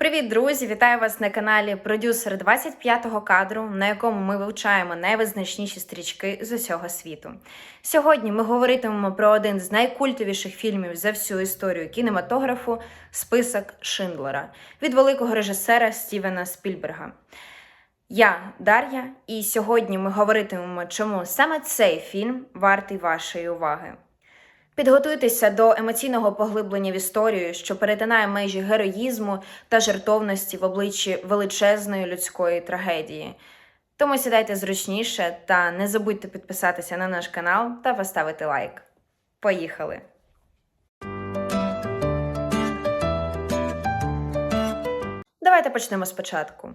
Привіт, друзі! Вітаю вас на каналі Продюсер 25-го кадру, на якому ми вивчаємо найвизначніші стрічки з усього світу. Сьогодні ми говоритимемо про один з найкультовіших фільмів за всю історію кінематографу Список Шиндлера від великого режисера Стівена Спільберга. Я Дар'я, і сьогодні ми говоритимемо, чому саме цей фільм вартий вашої уваги. Підготуйтеся до емоційного поглиблення в історію, що перетинає межі героїзму та жертовності в обличчі величезної людської трагедії. Тому сідайте зручніше та не забудьте підписатися на наш канал та поставити лайк. Поїхали! Давайте почнемо спочатку.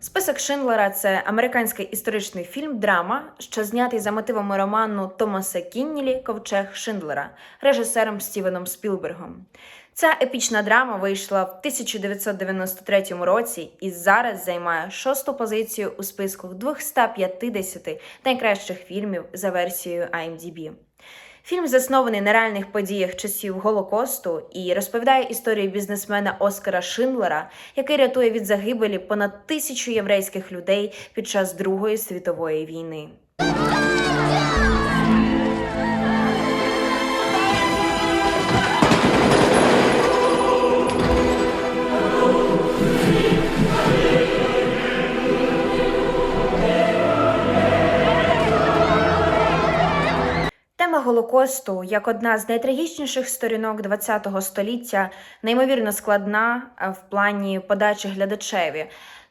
Список Шиндлера це американський історичний фільм драма, що знятий за мотивами роману Томаса Кіннілі Ковчег Шиндлера, режисером Стівеном Спілбергом. Ця епічна драма вийшла в 1993 році і зараз займає шосту позицію у списку 250 найкращих фільмів за версією IMDb. Фільм заснований на реальних подіях часів Голокосту і розповідає історію бізнесмена Оскара Шиндлера, який рятує від загибелі понад тисячу єврейських людей під час Другої світової війни. Тема Голокосту як одна з найтрагічніших сторінок ХХ століття, неймовірно складна в плані подачі глядачеві.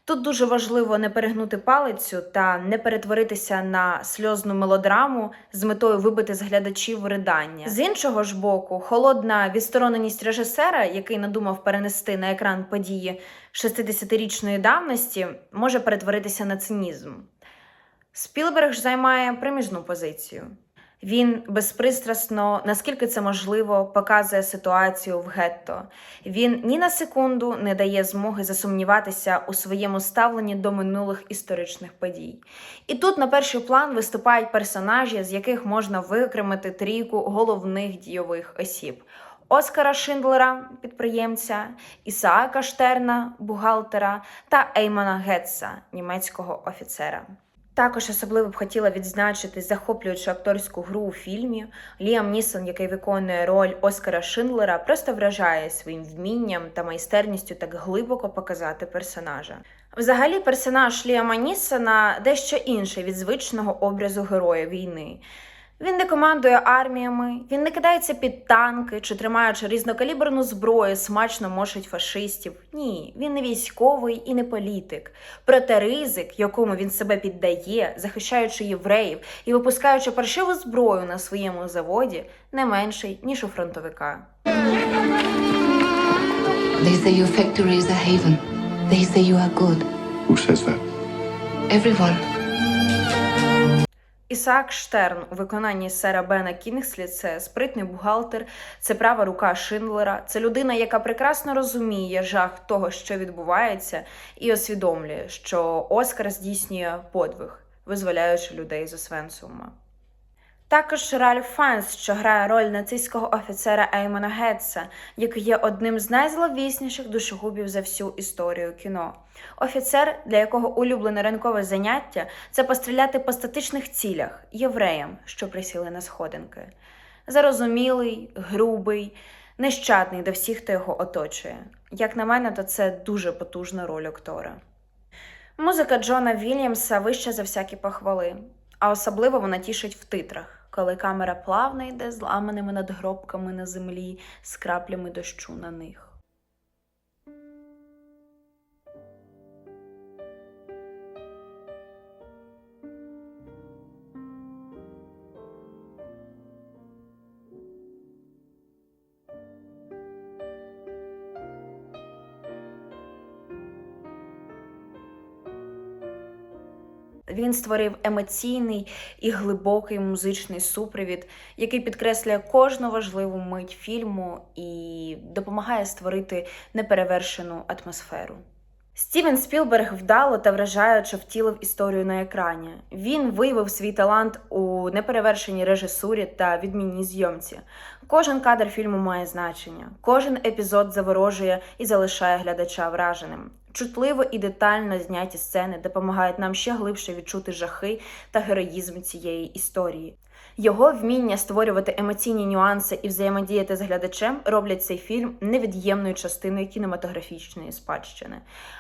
Тут дуже важливо не перегнути палицю та не перетворитися на сльозну мелодраму з метою вибити з глядачів ридання. З іншого ж боку, холодна відстороненість режисера, який надумав перенести на екран події 60-річної давності, може перетворитися на цинізм. Спілберг ж займає проміжну позицію. Він безпристрасно, наскільки це можливо, показує ситуацію в гетто. Він ні на секунду не дає змоги засумніватися у своєму ставленні до минулих історичних подій. І тут на перший план виступають персонажі, з яких можна викремити трійку головних дійових осіб. Оскара Шиндлера, підприємця, Ісаака Штерна, бухгалтера та Еймана Гетца, німецького офіцера. Також особливо б хотіла відзначити захоплюючу акторську гру у фільмі. Ліам Нісон, який виконує роль Оскара Шиндлера, просто вражає своїм вмінням та майстерністю так глибоко показати персонажа. Взагалі, персонаж Ліама Нісона дещо інший від звичного образу героя війни. Він не командує арміями, він не кидається під танки чи тримаючи різнокаліберну зброю, смачно мошить фашистів. Ні, він не військовий і не політик. Проте ризик, якому він себе піддає, захищаючи євреїв і випускаючи паршиву зброю на своєму заводі, не менший ніж у фронтовика. They say your factory is a haven. They say you are good. Who says that? Everyone. Ісаак Штерн у виконанні сера Бена Кінгслі це спритний бухгалтер, це права рука Шиндлера, це людина, яка прекрасно розуміє жах того, що відбувається, і усвідомлює, що Оскар здійснює подвиг, визволяючи людей з Освенцума. Також Ральф Фанс, що грає роль нацистського офіцера Еймона Гетца, який є одним з найзловісніших душогубів за всю історію кіно. Офіцер, для якого улюблене ранкове заняття це постріляти по статичних цілях євреям, що присіли на сходинки. Зарозумілий, грубий, нещадний до всіх, хто його оточує. Як на мене, то це дуже потужна роль актора. Музика Джона Вільямса вища за всякі похвали, а особливо вона тішить в титрах, коли камера плавно йде зламаними надгробками на землі з краплями дощу на них. Він створив емоційний і глибокий музичний супровід, який підкреслює кожну важливу мить фільму і допомагає створити неперевершену атмосферу. Стівен Спілберг вдало та вражаюче втілив історію на екрані. Він виявив свій талант у неперевершеній режисурі та відмінній зйомці. Кожен кадр фільму має значення, кожен епізод заворожує і залишає глядача враженим. Чутливо і детально зняті сцени допомагають нам ще глибше відчути жахи та героїзм цієї історії. Його вміння створювати емоційні нюанси і взаємодіяти з глядачем роблять цей фільм невід'ємною частиною кінематографічної спадщини.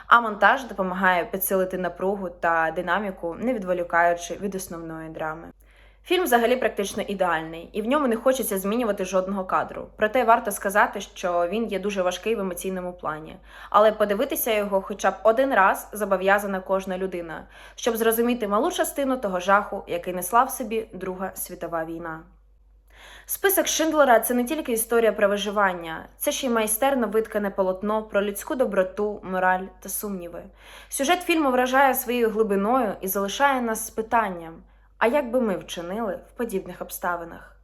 А монтаж допомагає підсилити напругу та динаміку, не відволікаючи від основної драми. Фільм взагалі практично ідеальний, і в ньому не хочеться змінювати жодного кадру. Проте варто сказати, що він є дуже важкий в емоційному плані. Але подивитися його хоча б один раз зобов'язана кожна людина, щоб зрозуміти малу частину того жаху, який несла в собі Друга світова війна. Список Шиндлера це не тільки історія про виживання, це ще й майстерно виткане полотно про людську доброту, мораль та сумніви. Сюжет фільму вражає своєю глибиною і залишає нас з питанням: а як би ми вчинили в подібних обставинах?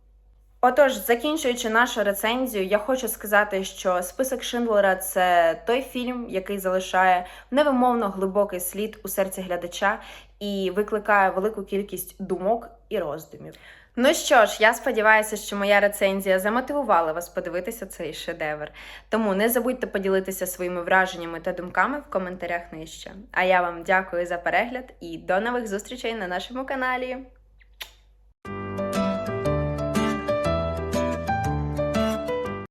Отож, закінчуючи нашу рецензію, я хочу сказати, що список Шиндлера це той фільм, який залишає невимовно глибокий слід у серці глядача і викликає велику кількість думок і роздумів. Ну що ж, я сподіваюся, що моя рецензія замотивувала вас подивитися цей шедевр. Тому не забудьте поділитися своїми враженнями та думками в коментарях нижче. А я вам дякую за перегляд і до нових зустрічей на нашому каналі.